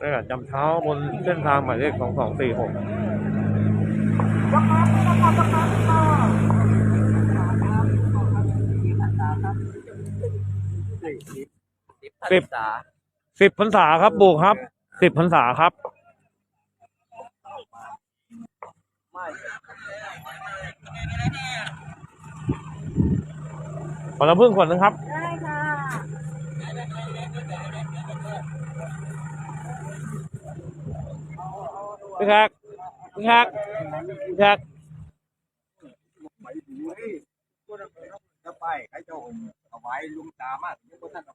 นี่แหละจำเช้าบนเส้นทางหมายเลขสองสองสี่หกสิบษาสิบพรรษาครับบุกครับสิบพรรษาครับ ขอละพึ่งขวดนึงครับ ได้ค่ะ พี่แขกพี่แขกพี่แขกจะไปใครจะเอาไว้ลุงตามากยังบ่ทันเอา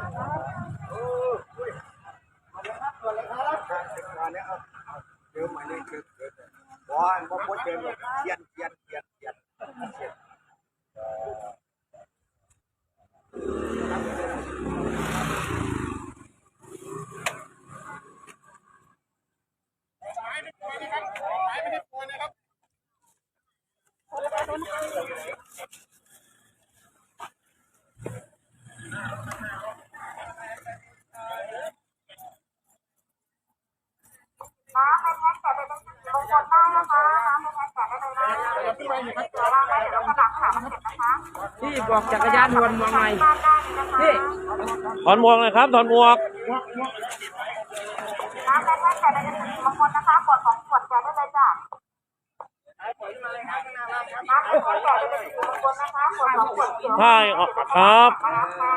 พี่บอกจักรยานวนมาใหม่บ้านได้เลยนะคะพี่ถอนหมวกหน่อยครับถอนหมวกน้ำเป็นแพ็คแกะเป็นสีมงคลนะคะขวดสองขวดแกะได้เลยจ้ะน้ำเป็นแพ็คแกะเป็นสีมงคลนะคะขวดสองขวดเขียว ใช่ครับ มาค่ะ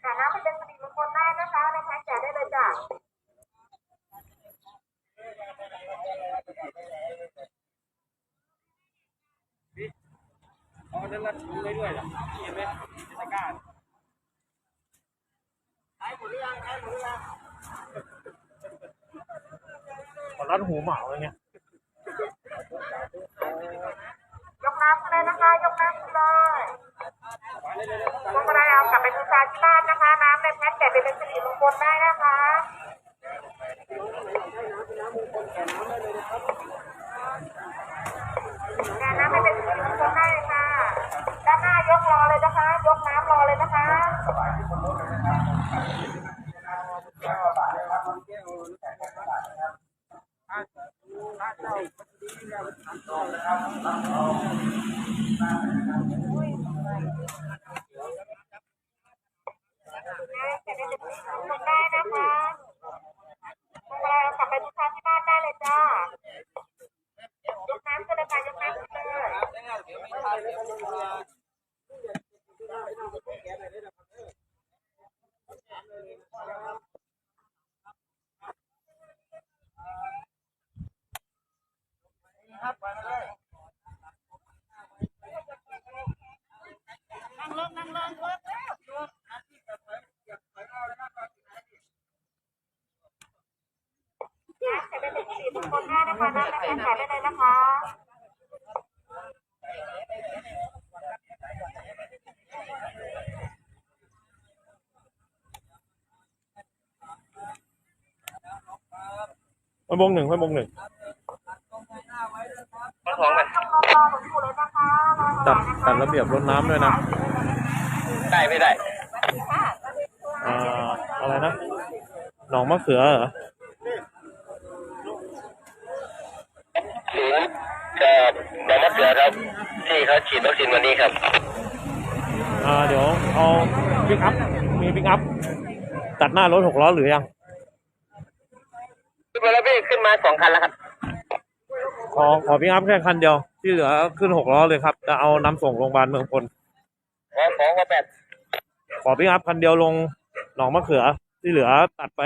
แต่น้ำเป็นสิริมงคลได้นะคะในแพ็คแกะได้เลยจ้ะ เอาเดินละถุงเรื่อยๆล่ะเห็นไหมเทศกาลขอรัดหูเหมาเลยเนี่ยยกน้ำขึ้นเลยนะคะยกน้ำขึ้นเลยพวกเราเอากลับไปบูชาที่บ้านนะคะ น้ำในแพ็คแกะเป็นสิริมงคลได้นะคะแกะน้ำให้เป็นสิริมงคลได้เลยค่ะ ด้านหน้ายกรอเล ยกน้ำรอเลยนะคะ แกะเป็นสิริมงคลได้นะคะพวกเราเอากลับไปบูชาที่บ้านได้เลยจ้ายกน้ำขึ้นเลยค่ะยกน้ำขึ้นเลย น้ำแกะ เป็นสิริมงคลได้นะคะน้ำในแพ็คแกะได้เลยนะคะไว้บงหนึ่งไว้บงหนึ่งมาของมันต้องรอรอหลวงปู่เลยนะคะรอหลวงจัดปู่นะคะจัดระเบียบรถน้ำด้วยนะ ได้ไม่ได้อ่าอะไรนะหนองมะเขือเหรอ ศูนย์ จะหนองมะเขือครับ ที่เขาฉีดวัคซีนวันนี้ครับ อ่าเดี๋ยวเอาปิกอัพมีปิกอัพตัดหน้ารถหกล้อหรือยังขึ้นมาแล้วพี่ขึ้นมาสองคันแล้วครับขอขอปิกอัพแค่คันเดียวที่เหลือขึ้นหกล้อเลยครับจะเอานำส่งโรงพยาบาลเมืองพลขอของว่าแปดขอปิกอัพคันเดียวลงหนองมะเขือ ที่เหลือตัดไป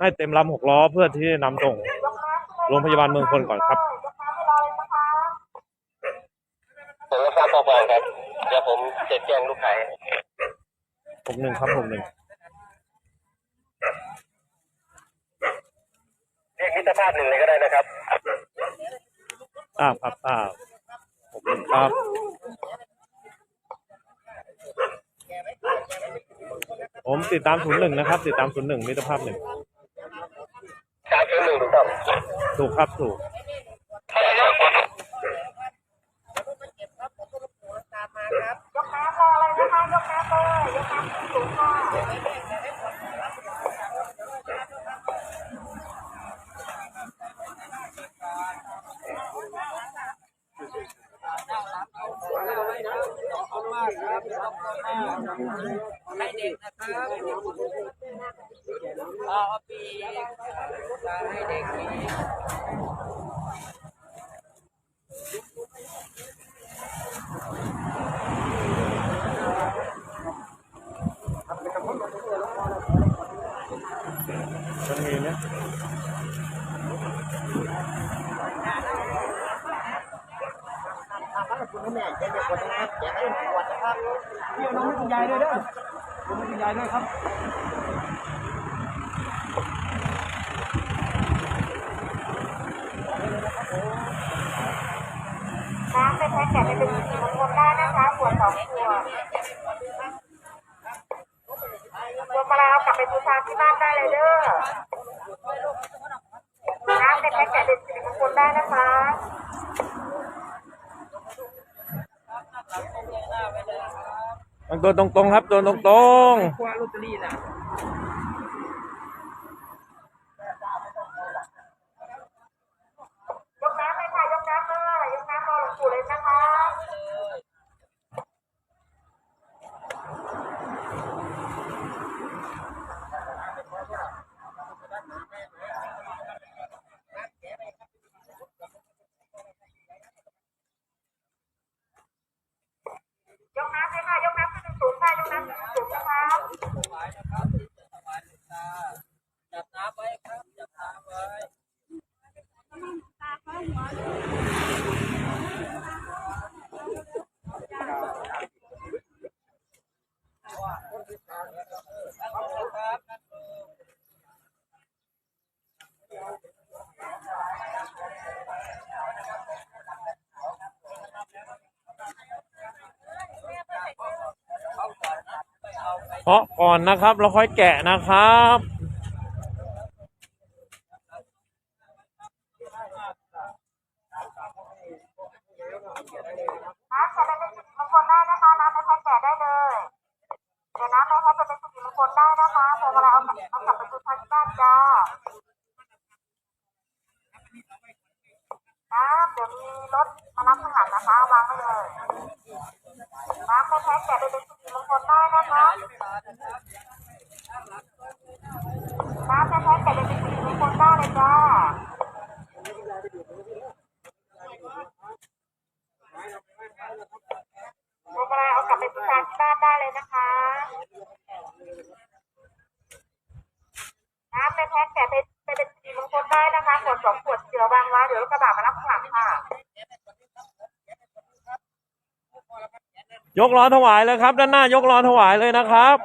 ให้เต็มลำหกล้อเพื่อที่จะนำส่งยกน้ำขึ้นเลยโรงพยาบาลเมืองพลก่อนครับ ยกน้ำให้เราเลยนะคะ ผมรับทราบข้อความครับ เดี๋ยวผมจะแจ้งลูกค้าหกหนึ่งครับหกหนึ่งเรียกมิตรภาพหนึ่งเลยก็ได้นะครับทราบครับทราบหกหนึ่งครับผมติดตามศูนย์หนึ่งนะครับ ติดตามศูนย์หนึ่งมิตรภาพหนึ่งสามศูนย์หนึ่งถูกต้องถูกครับถูก ยกน้ำรอเลยนะคะ ยก น้ำเลยยกน้ำสูงค่ะ ให้เด็กนะครับเอาเอาปีกให้เด็กปีก มันมีเนี่ย พี่เอาน้องให้คุณยายด้วยเด้อน้องให้คุณยายด้วยครับน้ำเป็นแพ็คแกะเป็นสีมงคลได้นะคะขวดสองขวดพวงมาแลัยเอากลับไปบูชาที่บ้านได้เลยเด้อน้ำเป็นแพ็คแกะเป็นสีมงคลได้นะคะ มันตัวตรงๆครับตัวตรงคว้าลอตเตอรี่น่ะ ยกน้ำเลยค่ะ ยกน้ำเลยยกน้ำรอหลวงปู่เลยนะคะ ยกน้ำเลยค่ะ ยกน้ำขึ้นสูงค่ะ ยกน้ำขึ้นสูงนะคะ จับน้ำไว้ครับจับน้ำไว้ ๆ เพาะก่อนนะครับ แล้วค่อยแกะนะครับ น้ำจะเป็นสิริมงคลได้ นะคะน้ำในแพ็คแกะได้เลย เดี๋ยวน้ำในแพ็คจะเป็นสิริมงคลได้นะคะพวงมาลัยเอากลับเอากลับไปบูชาที่บ้านจ้า น้ำเดี๋ยวมีรถมารับข้างหลังนะคะ วางไว้เลย น้ำในแพ็คแกะเป็นสิริมงคลได้นะคะ น้ำในแพ็คแกะเป็นสิริมงคลได้เลยจ้า พวงมาลัยเอากลับไปบูชาที่บ้านได้เลยนะคะ น้ำ ในแพ็คแก่ไปไปเป็นสีมงคลได้นะคะขวดสองขวดเจือวางไว้เดี๋ยวรถกระบะมารับข้างหลังค่ะ ยกล้อถวายเลยครับ ด้านหน้ายกล้อถวายเลยนะครับ